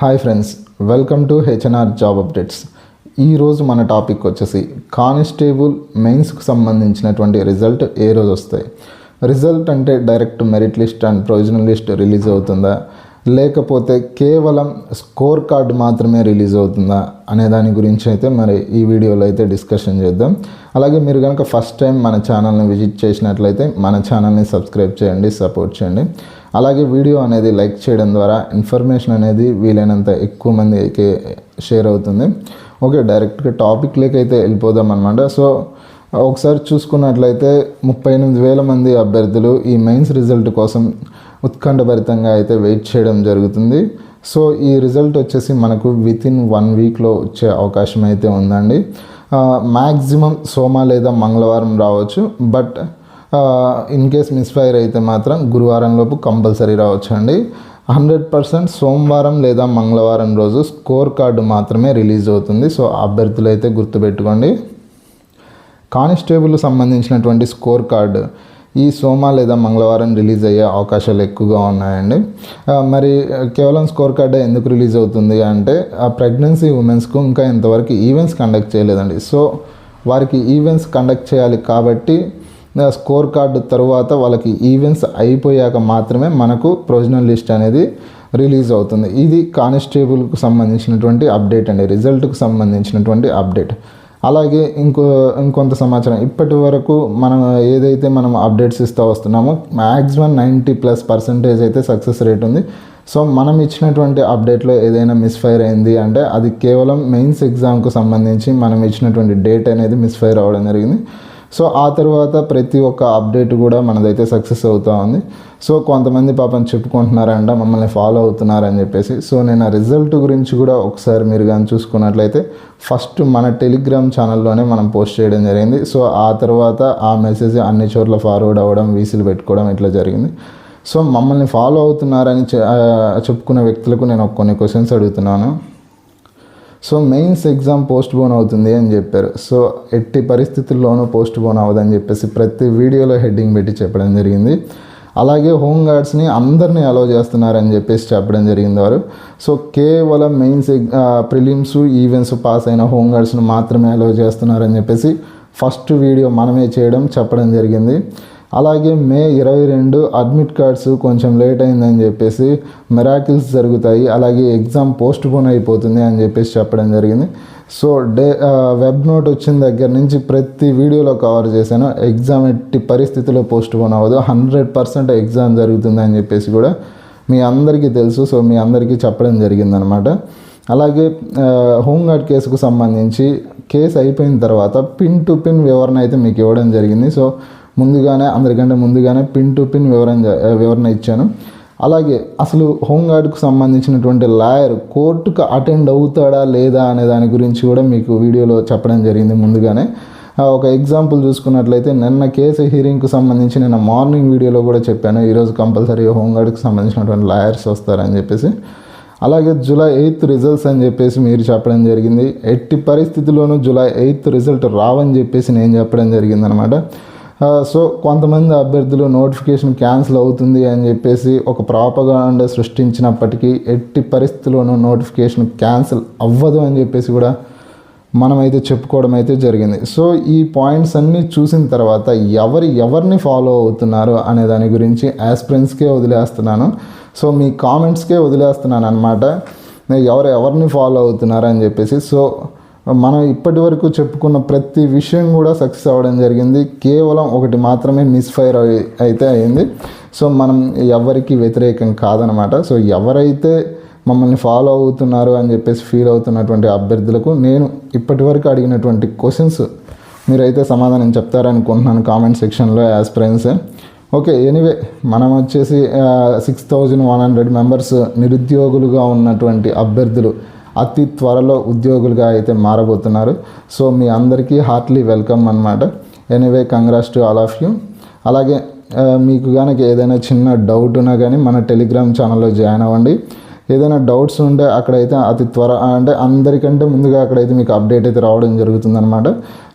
Hi friends welcome to HNR job updates ఈరోజు మన topic వచ్చేసి కానిస్టేబుల్ మెయిన్స్కు సంబంధించినటువంటి రిజల్ట్ ఏ రోజు వస్తాయి? రిజల్ట్ అంటే direct merit list and provisional list release అవుతుందా? లేకపోతే కేవలం స్కోర్ కార్డ్ మాత్రమే రిలీజ్ అవుతుందా అనే దాని గురించి అయితే మరి ఈ వీడియోలో అయితే డిస్కషన్ చేద్దాం. అలాగే మీరు కనుక ఫస్ట్ టైం మన ఛానల్ని విజిట్ చేసినట్లయితే మన ఛానల్ని సబ్స్క్రైబ్ చేయండి సపోర్ట్ చేయండి. అలాగే వీడియో అనేది లైక్ చేయడం ద్వారా ఇన్ఫర్మేషన్ అనేది వీలైనంత ఎక్కువ మందికి షేర్ అవుతుంది. ఓకే డైరెక్ట్గా టాపిక్లోకి అయితే వెళ్ళిపోదాం అనమాట సో ఒకసారి చూసుకున్నట్లయితే ముప్పై ఎనిమిది వేల మంది అభ్యర్థులు ఈ మెయిన్స్ రిజల్ట్ కోసం ఉత్కంఠభరితంగా అయితే వెయిట్ చేయడం జరుగుతుంది. సో ఈ రిజల్ట్ వచ్చేసి మనకు విత్ ఇన్ వన్ వీక్లో వచ్చే అవకాశం అయితే ఉందండి. మ్యాక్సిమం సోమ లేదా మంగళవారం రావచ్చు. బట్ ఇన్ కేస్ మిస్ఫైర్ అయితే మాత్రం గురువారం లోపు కంపల్సరీ రావచ్చు అండి హండ్రెడ్ పర్సెంట్ సోమవారం లేదా మంగళవారం రోజు స్కోర్ కార్డు మాత్రమే రిలీజ్ అవుతుంది. సో అభ్యర్థులు అయితే గుర్తుపెట్టుకోండి. కానిస్టేబుల్ సంబంధించినటువంటి స్కోర్ కార్డు ఈ సోమ లేదా మంగళవారం రిలీజ్ అయ్యే అవకాశాలు ఎక్కువగా ఉన్నాయండి. మరి కేవలం స్కోర్ కార్డే ఎందుకు రిలీజ్ అవుతుంది అంటే ఆ ప్రెగ్నెన్సీ ఉమెన్స్కు ఇంకా ఇంతవరకు ఈవెంట్స్ కండక్ట్ చేయలేదండి. సో వారికి ఈవెంట్స్ కండక్ట్ చేయాలి కాబట్టి స్కోర్ కార్డు తర్వాత వాళ్ళకి ఈవెంట్స్ అయిపోయాక మాత్రమే మనకు ప్రొవిజనల్ లిస్ట్ అనేది రిలీజ్ అవుతుంది. ఇది కానిస్టేబుల్కు సంబంధించినటువంటి అప్డేట్ అండి. రిజల్ట్కు సంబంధించినటువంటి అప్డేట్. అలాగే ఇంకో ఇంకొంత సమాచారం. ఇప్పటి వరకు మనం ఏదైతే మనం అప్డేట్స్ ఇస్తూ వస్తున్నామో మ్యాక్సిమం నైంటీ ప్లస్ పర్సెంటేజ్ అయితే సక్సెస్ రేట్ ఉంది. సో మనం ఇచ్చినటువంటి అప్డేట్లో ఏదైనా మిస్ఫైర్ అయింది అంటే అది కేవలం మెయిన్స్ ఎగ్జామ్కు సంబంధించి మనం ఇచ్చినటువంటి డేట్ అనేది మిస్ఫైర్ అవ్వడం జరిగింది. సో ఆ తర్వాత ప్రతి ఒక్క అప్డేట్ కూడా మనదైతే సక్సెస్ అవుతూ ఉంది. సో కొంతమంది పాపం చెప్పుకుంటున్నారంట మమ్మల్ని ఫాలో అవుతున్నారని చెప్పేసి. సో నేను ఆ రిజల్ట్ గురించి కూడా ఒకసారి మీరు కానీ చూసుకున్నట్లయితే ఫస్ట్ మన టెలిగ్రామ్ ఛానల్లోనే మనం పోస్ట్ చేయడం జరిగింది. సో ఆ తర్వాత ఆ మెసేజ్ అన్ని చోట్ల ఫార్వర్డ్ అవ్వడం వీసీలు పెట్టుకోవడం ఇట్లా జరిగింది. సో మమ్మల్ని ఫాలో అవుతున్నారని చెప్పుకునే వ్యక్తులకు నేను కొన్ని క్వశ్చన్స్ అడుగుతున్నాను. So mains exam postpone అవుతుంది అని చెప్పారు. సో ఎట్టి పరిస్థితుల్లోనూ పోస్ట్ పోన్ అవ్వదని చెప్పేసి ప్రతి వీడియోలో హెడ్డింగ్ పెట్టి చెప్పడం జరిగింది. అలాగే హోమ్ గార్డ్స్ని అందరినీ అలో చేస్తున్నారని చెప్పేసి చెప్పడం జరిగింది వారు. సో కేవలం మెయిన్స్ ప్రిలిమ్స్ ఈవెంట్స్ పాస్ అయిన హోమ్ గార్డ్స్ని మాత్రమే అలో చేస్తున్నారని చెప్పేసి ఫస్ట్ వీడియో మనమే చేయడం చెప్పడం జరిగింది. అలాగే మే ఇరవై రెండు అడ్మిట్ కార్డ్స్ కొంచెం లేట్ అయిందని చెప్పేసి మెరాకిల్స్ జరుగుతాయి అలాగే ఎగ్జామ్ పోస్ట్ పోన్ అయిపోతుంది అని చెప్పేసి చెప్పడం జరిగింది. సో డే వెబ్ నోట్ వచ్చిన దగ్గర నుంచి ప్రతి వీడియోలో కవర్ చేశాను. ఎగ్జామ్ ఎట్టి పరిస్థితిలో పోస్ట్ పోన్ అవ్వదు. హండ్రెడ్ పర్సెంట్ ఎగ్జామ్ జరుగుతుంది అని చెప్పేసి కూడా మీ అందరికీ తెలుసు. సో మీ అందరికీ చెప్పడం జరిగిందనమాట. అలాగే హోంగార్డ్ కేసుకు సంబంధించి కేసు అయిపోయిన తర్వాత పిన్ టు పిన్ వివరణ అయితే మీకు ఇవ్వడం జరిగింది. సో ముందుగానే అందరికంటే ముందుగానే పిన్ టు పిన్ వివరణ వివరణ ఇచ్చాను. అలాగే అసలు హోంగార్డ్కు సంబంధించినటువంటి లాయర్ కోర్టుకు అటెండ్ అవుతాడా లేదా అనే దాని గురించి కూడా మీకు వీడియోలో చెప్పడం జరిగింది ముందుగానే. ఒక ఎగ్జాంపుల్ చూసుకున్నట్లయితే నిన్న కేసు హీరింగ్కు సంబంధించి నిన్న మార్నింగ్ వీడియోలో కూడా చెప్పాను. ఈరోజు కంపల్సరీ హోంగార్డ్కి సంబంధించినటువంటి లాయర్స్ వస్తారని చెప్పేసి. అలాగే జూలై ఎయిత్ రిజల్ట్స్ అని చెప్పేసి మీరు చెప్పడం జరిగింది. ఎట్టి పరిస్థితుల్లోనూ జూలై ఎయిత్ రిజల్ట్ రావని చెప్పేసి నేను చెప్పడం జరిగింది అనమాట సో కొంతమంది అభ్యర్థులు నోటిఫికేషన్ క్యాన్సిల్ అవుతుంది అని చెప్పేసి ఒక ప్రాపగాండ సృష్టించినప్పటికీ ఎట్టి పరిస్థితుల్లోనూ నోటిఫికేషన్ క్యాన్సిల్ అవ్వదు అని చెప్పేసి కూడా మనమైతే చెప్పుకోవడం అయితే జరిగింది. సో ఈ పాయింట్స్ అన్నీ చూసిన తర్వాత ఎవరు ఎవరిని ఫాలో అవుతున్నారు అనే దాని గురించి యాస్పిరెంట్స్కే వదిలేస్తున్నాను. సో మీ కామెంట్స్కే వదిలేస్తున్నాను అనమాట ఎవరు ఎవరిని ఫాలో అవుతున్నారు అని చెప్పేసి సో మనం ఇప్పటి వరకు చెప్పుకున్న ప్రతి విషయం కూడా సక్సెస్ అవ్వడం జరిగింది. కేవలం ఒకటి మాత్రమే మిస్ఫైర్ అయితే అయింది. సో మనం ఎవరికి వ్యతిరేకం కాదనమాట సో ఎవరైతే మమ్మల్ని ఫాలో అవుతున్నారు అని చెప్పేసి ఫీల్ అవుతున్నటువంటి అభ్యర్థులకు నేను ఇప్పటివరకు అడిగినటువంటి క్వశ్చన్స్ మీరైతే సమాధానం చెప్తారనుకుంటున్నాను కామెంట్ సెక్షన్లో యాజ్ ఫ్రెండ్స్ ఓకే ఎనీవే మనం వచ్చేసి six thousand one hundred members నిరుద్యోగులుగా ఉన్నటువంటి అభ్యర్థులు అతి త్వరలో ఉద్యోగులుగా అయితే మారబోతున్నారు. సో మీ అందరికీ హార్ట్లీ వెల్కమ్ అనమాట anyway congrats to all of you. అలాగే మీకు కనుక ఏదైనా చిన్న డౌట్ ఉన్నా కానీ మన టెలిగ్రామ్ ఛానల్లో జాయిన్ అవ్వండి. ఏదైనా డౌట్స్ ఉంటే అక్కడైతే అతి త్వర అంటే అందరికంటే ముందుగా అక్కడైతే మీకు అప్డేట్ అయితే రావడం జరుగుతుందన్నమాట.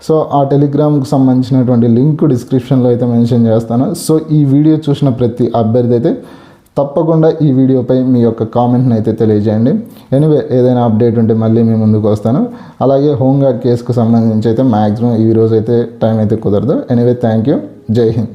సో ఆ టెలిగ్రామ్కి సంబంధించినటువంటి లింక్ డిస్క్రిప్షన్లో అయితే మెన్షన్ చేస్తాను. సో ఈ వీడియో చూసిన ప్రతి అభ్యర్థి అయితే తప్పకుండా ఈ వీడియోపై మీ యొక్క కామెంట్ని అయితే తెలియజేయండి. ఎనివే ఏదైనా అప్డేట్ ఉంటే మళ్ళీ మీ ముందుకు వస్తాను. అలాగే హోంగార్డ్ కేసుకు సంబంధించి అయితే మ్యాక్సిమం ఈ రోజు అయితే టైం అయితే కుదరదు. ఎనివే థ్యాంక్ యూ జై హింద్.